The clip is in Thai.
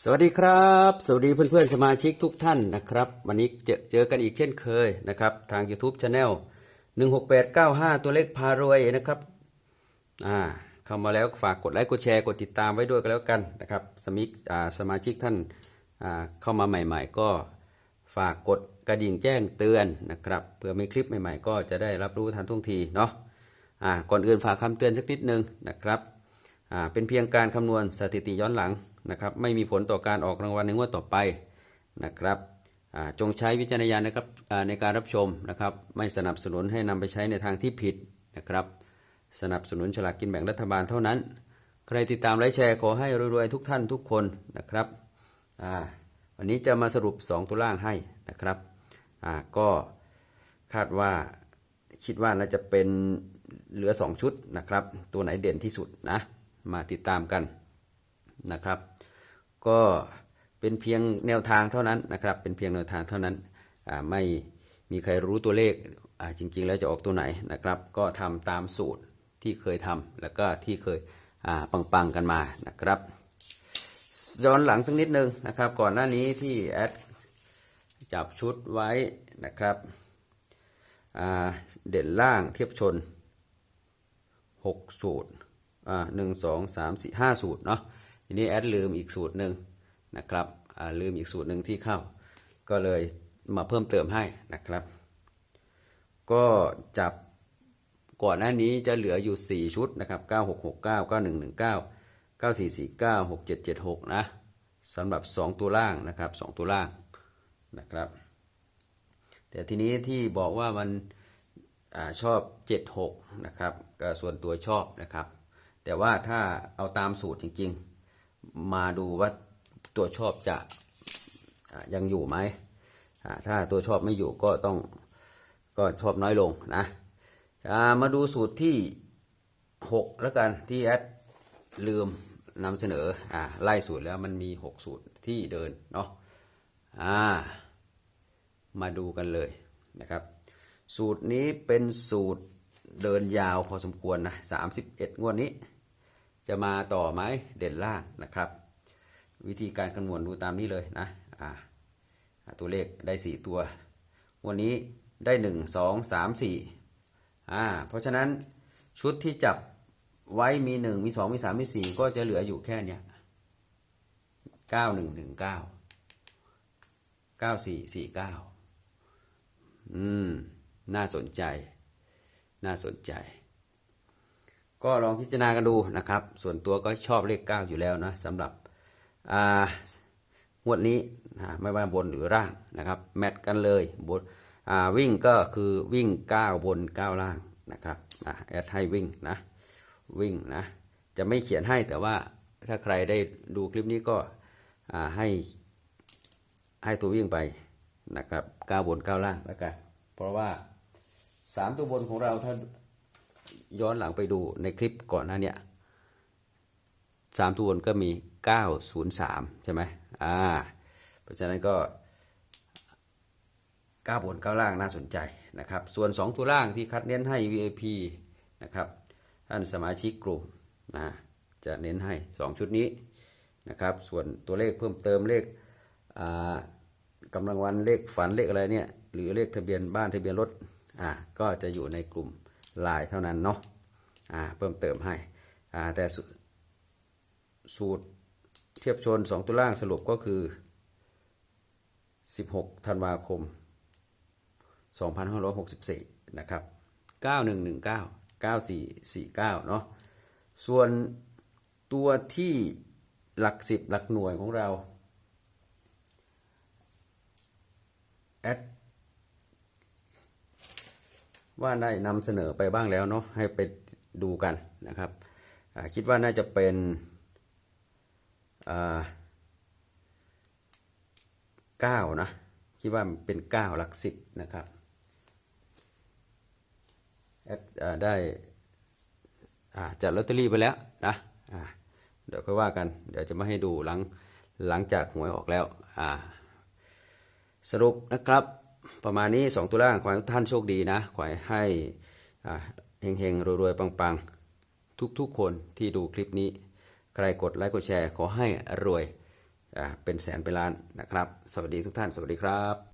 สวัสดีครับ สวัสดีเพื่อนๆสมาชิกทุกท่านนะครับ วันนี้เจอเจอกันอีกเช่นเคยนะครับ ทาง YouTube Channel 16895 ตัวเลขพารวยนะครับอ่าเข้ามาแล้วฝากกดไลค์กดแชร์กดติดตามไว้ด้วยกันแล้วกันนะครับสมิกอ่าสมาชิกท่านอ่าเข้ามาใหม่ ๆ ก็ฝากกดกระดิ่งแจ้งเตือนนะครับเพื่อมีคลิปใหม่ๆ ก็จะได้รับรู้ทันท่วงทีเนาะอ่าก่อนอื่นฝากคำเตือนสักนิดนึงนะครับ เป็นเพียงการคำนวณสถิติย้อนหลังนะครับไม่มีผลต่อการออกรางวัลในงวดต่อไปนะครับจงใช้วิจารณญาณนะครับในการรับชมนะครับไม่สนับสนุนให้นำไปใช้ในทางที่ผิดนะครับสนับสนุนฉลากกินแบ่งรัฐบาลเท่านั้น ใครติดตามไลค์แชร์ขอให้รวยๆทุกท่านทุกคนนะครับวันนี้จะมาสรุป 2 ตัวล่างให้นะครับก็คาดว่าคิดว่าน่าจะเป็นเหลือ 2 ชุดนะครับ ตัวไหนเด่นที่สุดนะ มาติดตามกันนะครับ ก็เป็นเพียงแนวทางเท่านั้นนะครับ เป็นเพียงแนวทางเท่านั้นไม่มีใครรู้ตัวเลขจริง ๆ แล้วจะออกตัวไหนนะครับ ก็ทำตามสูตรที่เคยทำแล้วก็ที่เคยปังๆกันมานะครับย้อนหลังสักนิดนึงนะครับ ก่อนหน้านี้ที่แอดจับชุดไว้นะครับเด่นล่างเทียบชน 6 สูตร อ่าหนึ่งสองสามสี่ห้าสูตรเนาะทีนี้แอดลืมอีกสูตรหนึ่งนะครับอ่าลืมอีกสูตรหนึ่งที่เข้า ก็เลยมาเพิ่มเติมให้นะครับ ก็จับก่อนหน้านี้จะเหลืออยู่ 4 ชุดนะครับ 9669 9119 9449 6776 นะสำหรับ 2 ตัวล่างนะครับ 2 ตัวล่างนะครับ แต่ทีนี้ที่บอกว่ามันอชอบ 76 นะครับก็ส่วนตัวชอบนะครับ แต่ว่าถ้าเอาตามสูตรจริง ๆ มาดูว่าตัวชอบจะยังอยู่ไหม ถ้าตัวชอบไม่อยู่ก็ต้องก็ชอบน้อยลงนะมาดูสูตรที่ 6 แล้วกันที่แอดลืมนำเสนออไล่สูตรแล้วมันมี 6 สูตรที่เดินเนาะมาดูกันเลยนะครับ สูตรนี้เป็นสูตร เดินยาวพอสมควรนะ31งวดนี้ จะมาต่อไหมเด่นล่างนะครับ วิธีการคำนวณดูตามนี้เลยนะอ่าตัวเลขได้4ตัวงวันนี้ได้1 2 3 4อ่าเพราะฉะนั้นชุดที่จับไว้มี1มี2มี3มี4ก็จะเหลืออยู่แค่เนี้ย9 1 1 9 9 4 4 9อืม น่าสนใจ น่าสนใจ ก็ลองพิจารณากันดูนะครับ ส่วนตัวก็ชอบเลขเก้าอยู่แล้วนะสำหรับงวดนี้ไม่ว่าบนหรือล่างนะครับ แมทกันเลยบนวิ่งก็คือวิ่งเก้าบนเก้าล่างนะครับแอดให้วิ่งนะวิ่งนะจะไม่เขียนให้แต่ว่าถ้าใครได้ดูคลิปนี้ก็ให้ให้ตัววิ่งไปนะครับก้าบนก้าล่างแล้วกันเพราะว่า สามตัวบนของเราถ้าย้อนหลังไปดูในคลิปก่อนหน้าเนี้ยสามตัวบนก็มีเก้าศูนย์สามใช่ไหมอ่า เพราะฉะนั้นก็ก้าบนก้าล่างน่าสนใจนะครับ ส่วนสองตัวล่างที่คัดเน้นให้ VIP นะครับ ท่านสมาชิกกลุ่มนะจะเน้นให้สองชุดนี้นะครับ ส่วนตัวเลขเพิ่มเติมเลขกำลังวันเลขฝันเลขอะไรเนี่ย หรือเลขทะเบียนบ้านทะเบียนรถ อ่าก็จะอยู่ในกลุ่มไลน์เท่านั้นเนาะอ่าเพิ่มเติมให้อ่าแต่สูตรเทียบชน 2 ตัวล่างสรุปก็คือ 16 ธันวาคม 2564 นะครับ 9119 9449 เนาะส่วนตัวที่หลักสิบหลักหน่วยของเราแอด ว่าได้นำเสนอไปบ้างแล้วเนาะให้ไปดูกันนะครับคิดว่าน่าจะเป็นเก้านะคิดว่าเป็นเก้าหลักสิบนะครับได้จัดลอตเตอรี่ไปแล้วนะเดี๋ยวค่อยว่ากัน เดี๋ยวจะมาให้ดูหลังหลังจากหวยออกแล้วสรุปนะครับ ประมาณนี้ 2ตัวล่างขอให้ทุกท่านโชคดีนะ ขอให้อ่าเฮงๆรวยๆ ปังๆ ทุกๆ คนที่ดูคลิปนี้ ใครกดไลค์กดแชร์ ขอให้รวยอ่าเป็นแสนเป็นล้านนะครับ สวัสดีทุกท่าน สวัสดีครับ